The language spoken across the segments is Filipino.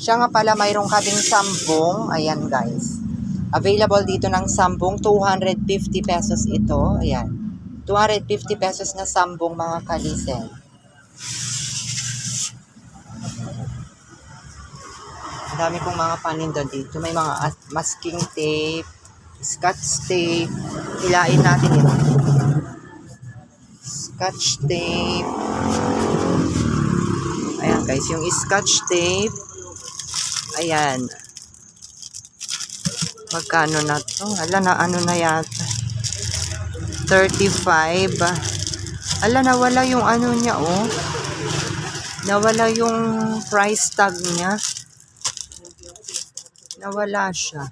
Siya nga pala mayroong kabing sambong. Ayan guys. Available dito ng sambong. 250 pesos ito. Ayan. 250 pesos na sambong mga kalisen. Ang dami kong mga paninda dito. May mga as- masking tape, scotch tape. Hilain natin ito. Scotch tape. Ayan guys, yung scotch tape. Ayan. Magkano na to? Ala na ano na yata. 35. Ala nawala yung ano niya oh. Nawala yung price tag niya. Nawala siya.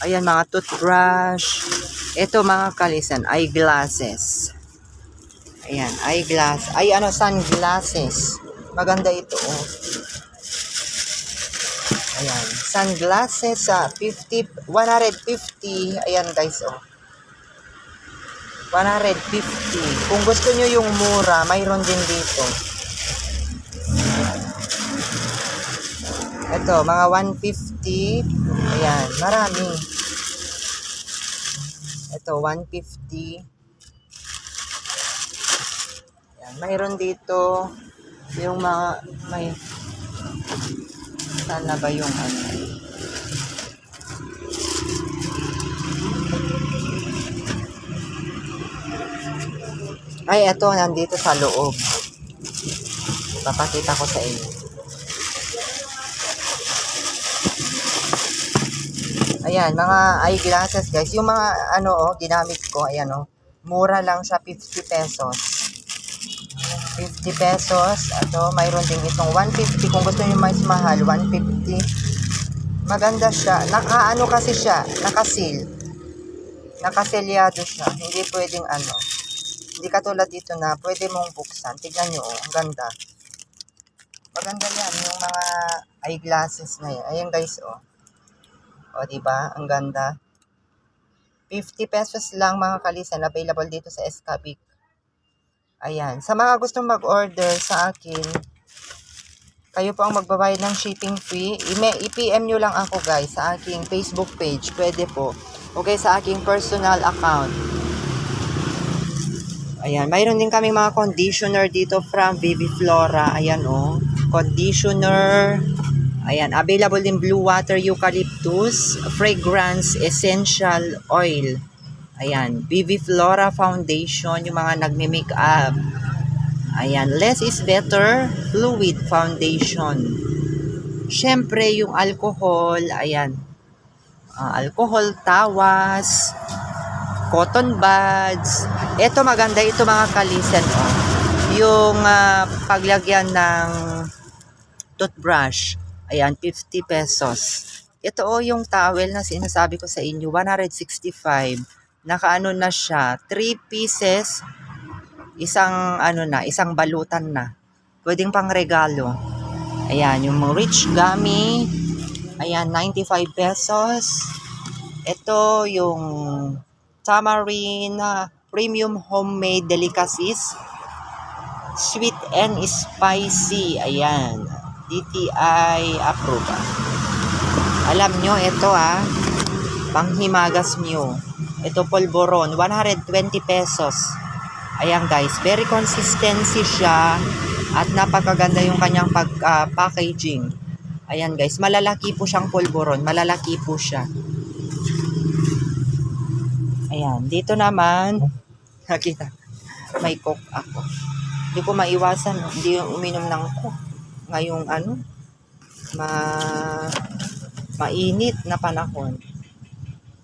Ayan mga toothbrush. Ito mga kalisan, eyeglasses. Ayan, eyeglass. Ay ano, sunglasses. Maganda ito oh. Ayan, sunglasses sa 50, 150. Ayan guys, oh. 150. Kung gusto nyo yung mura, mayroon din dito. Ito, mga 150. Ayan, marami. Ito, 150. Ayan, mayroon dito yung mga, may, saan na ba yung ano? Ay, eto, nandito sa loob. Papakita ko sa inyo. Ayan, mga eyeglasses guys. Yung mga ano oh, ginamit ko, ayan oh. Mura lang siya, 50 pesos. 50 pesos. Ato, mayroon din itong 150. Kung gusto niyo mas mahal, 150. Maganda siya. Nakaano kasi siya, nakasil. Nakaselyado siya. Hindi pwedeng ano. Hindi katulad dito na pwede mong buksan. Tignan nyo, oh, ang ganda. Maganda yan, yung mga eyeglasses na yan. Ayan guys, oh. O, di ba? Ang ganda. 50 pesos lang mga kalisan. Available dito sa Escabic. Ayan. Sa mga gustong mag-order sa akin, kayo po ang magbabayad ng shipping fee. I-PM nyo lang ako guys sa aking Facebook page. Pwede po. Okay, sa aking personal account. Ayan. Mayroon din kami mga conditioner dito from Vivi Flora. Ayan oh. Conditioner. Ayan, available din Blue Water Eucalyptus Fragrance Essential Oil. Ayan, BV Flora Foundation, yung mga nagme-makeup. Ayan, Less is Better Fluid Foundation. Siyempre, yung alcohol, ayan. Ah, alcohol, tawas, cotton buds. Ito maganda ito mga kalisen. Oh. Yung ah, paglagyan ng toothbrush. Ayan, 50 pesos. Ito o yung towel na sinasabi ko sa inyo, 165. Nakaano na siya, 3 pieces, isang ano na, isang balutan na. Pwedeng pang regalo. Ayan, yung rich gummy, ayan, 95 pesos. Ito yung tamarind ah, premium homemade delicacies. Sweet and spicy. Ayan. DTI approve. ah. Alam nyo, ito ah, panghimagas nyo. Ito polvoron, 120 pesos. Ayan guys, very consistency siya at napakaganda yung kanyang pag, ah, packaging. Ayan guys, malalaki po siyang polvoron, malalaki po siya. Ayan, dito naman, nakita, may coke ako. Hindi ko maiwasan, hindi uminom ng coke ngayong ano, ma mainit na panahon.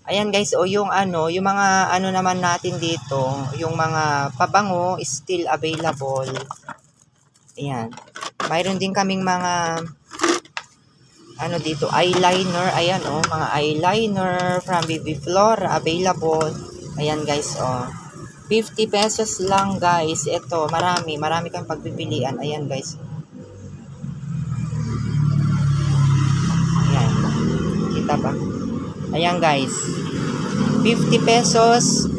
Ayan guys, o yung ano, yung mga ano naman natin dito, yung mga pabango is still available. Ayan. Mayroon din kaming mga ano dito, eyeliner. Ayan oh, mga eyeliner from BB Flora available. Ayan guys, oh. 50 pesos lang guys. Ito, marami. Marami kang pagpipilian. Ayan guys. Ayan. Kita ba? Ayan guys. 50 pesos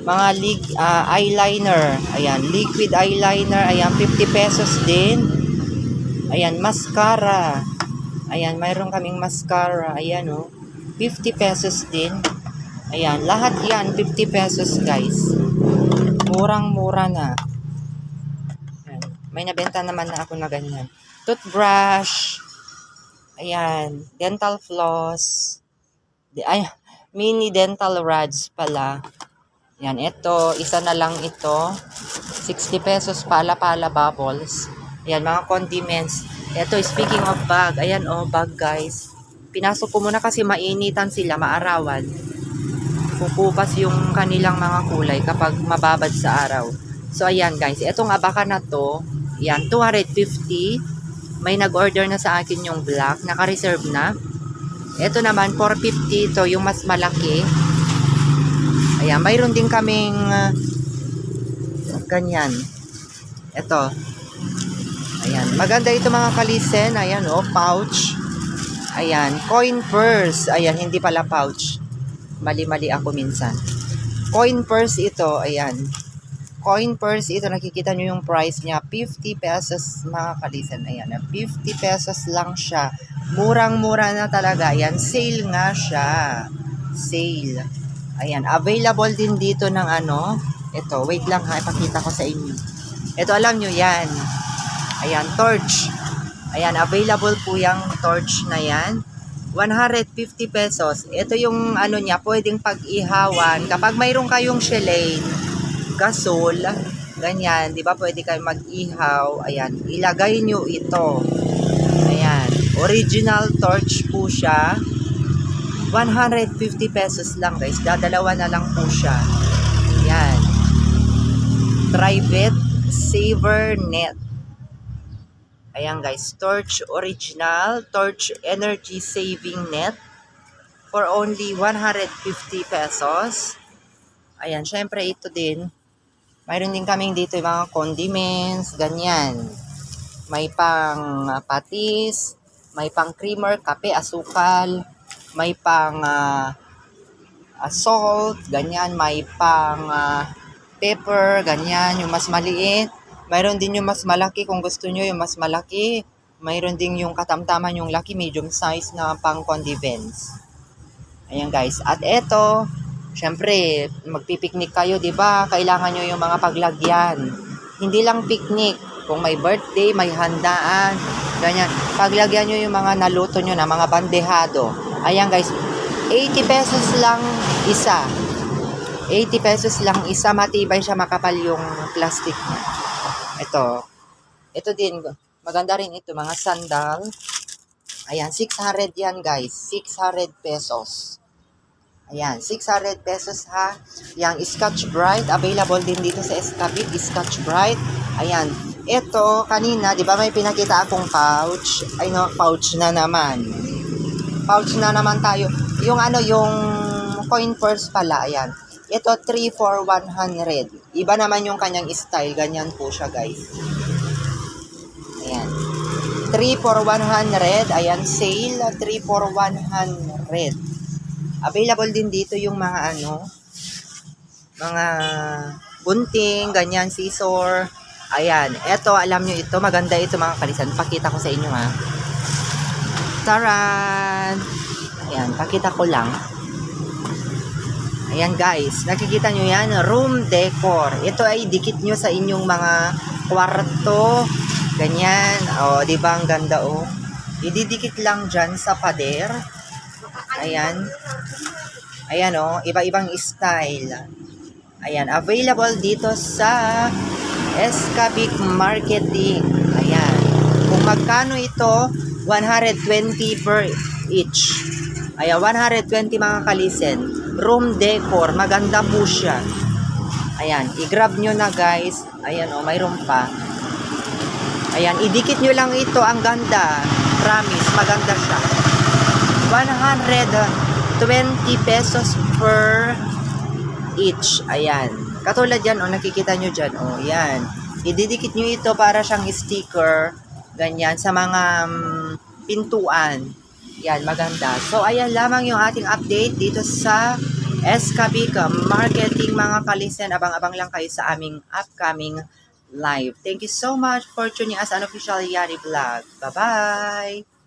mga lig, ah, eyeliner. Ayan, liquid eyeliner. Ayan, 50 pesos din. Ayan, mascara. Ayan, mayroon kaming mascara. Ayan, oh. 50 pesos din. Ayan, lahat yan, 50 pesos, guys. Murang-mura na. Ayan. May nabenta naman na ako na ganyan. Toothbrush. Ayan, dental floss. Ay, mini dental rods pala. Yan, ito, isa na lang ito. 60 pesos pala-pala bubbles. Yan, mga condiments. Ito, speaking of bag, ayan oh, bag guys. Pinasok ko muna kasi mainitan sila, maarawan. Pupupas yung kanilang mga kulay kapag mababad sa araw. So, ayan guys, itong abaka na to, yan, 250. May nag-order na sa akin yung black, naka-reserve na. Ito naman, 450 to, yung mas malaki. Ayan, mayroon din kaming uh, ganyan. Ito. Ayan, maganda ito mga kalisen. Ayan, oh, pouch. Ayan, coin purse. Ayan, hindi pala pouch. Mali-mali ako minsan. Coin purse ito, ayan. Coin purse ito, nakikita nyo yung price niya. 50 pesos mga kalisen. Ayan, 50 pesos lang siya. Murang-mura na talaga. Ayan, sale nga siya. Sale. Ayan, available din dito ng ano. Ito, wait lang ha, ipakita ko sa inyo. Ito, alam nyo yan. Ayan, torch. Ayan, available po yung torch na yan. 150 pesos. Ito yung ano niya, pwedeng pag-ihawan. Kapag mayroon kayong shelane, gasol, ganyan, di ba pwede kayo mag-ihaw. Ayan, ilagay nyo ito. Ayan, original torch po siya. 150 pesos lang guys. Dadalawa na lang po siya. Yan. Tribet Saver Net. Ayan guys. Torch Original. Torch Energy Saving Net. For only 150 pesos. Ayan. Syempre ito din. Mayroon din kaming dito yung mga condiments. Ganyan. May pang ah, patis. May pang creamer, kape, asukal may pang ah, ah, salt, ganyan, may pang ah, pepper, ganyan, yung mas maliit. Mayroon din yung mas malaki kung gusto nyo yung mas malaki. Mayroon din yung katamtaman yung laki, medium size na pang condiments. Ayan guys. At eto, syempre, magpipiknik kayo, di ba? Kailangan nyo yung mga paglagyan. Hindi lang picnic. Kung may birthday, may handaan, ganyan. Paglagyan nyo yung mga naluto nyo na mga bandehado. Ayan guys, 80 pesos lang isa. 80 pesos lang isa, matibay siya, makapal yung plastic niya. Ito. Ito din, maganda rin ito, mga sandal. Ayan, 600 yan guys. 600 pesos. Ayan, 600 pesos ha. Yang Scotch Brite, available din dito sa Escabit, Scotch Brite. Ayan, ito, kanina, di ba may pinakita akong pouch? Ay no, pouch na naman pouch na naman tayo. Yung ano, yung coin purse pala, ayan. Ito, 3 for 100. Iba naman yung kanyang style. Ganyan po siya, guys. Ayan. 3 for 100. Ayan, sale. 3 for 100. Available din dito yung mga ano, mga gunting, ganyan, scissor. Ayan. Ito, alam nyo ito. Maganda ito, mga kalisan. Pakita ko sa inyo, ha. Taran! Ayan, pakita ko lang. Ayan guys, nakikita nyo yan, room decor. Ito ay dikit nyo sa inyong mga kwarto. Ganyan. O, di ba ang ganda o? Ididikit lang dyan sa pader. Ayan. Ayan o, iba-ibang style. Ayan, available dito sa Escabic Marketing. Ayan. Kung magkano ito, 120 per each. Ayan, 120 mga kalisen. Room decor, maganda po siya. Ayan, i-grab nyo na guys. Ayan o, oh, mayroon pa. Ayan, idikit nyo lang ito. Ang ganda. Promise, maganda siya. 120 pesos per each. Ayan. Katulad yan, o, oh, nakikita nyo dyan. O, oh, yan. Ididikit nyo ito para siyang sticker. Ganyan, sa mga um, pintuan. Yan, maganda. So, ayan lamang yung ating update dito sa Escabic Marketing mga kalisen. Abang-abang lang kayo sa aming upcoming live. Thank you so much for tuning as an official Yari Vlog. Bye-bye!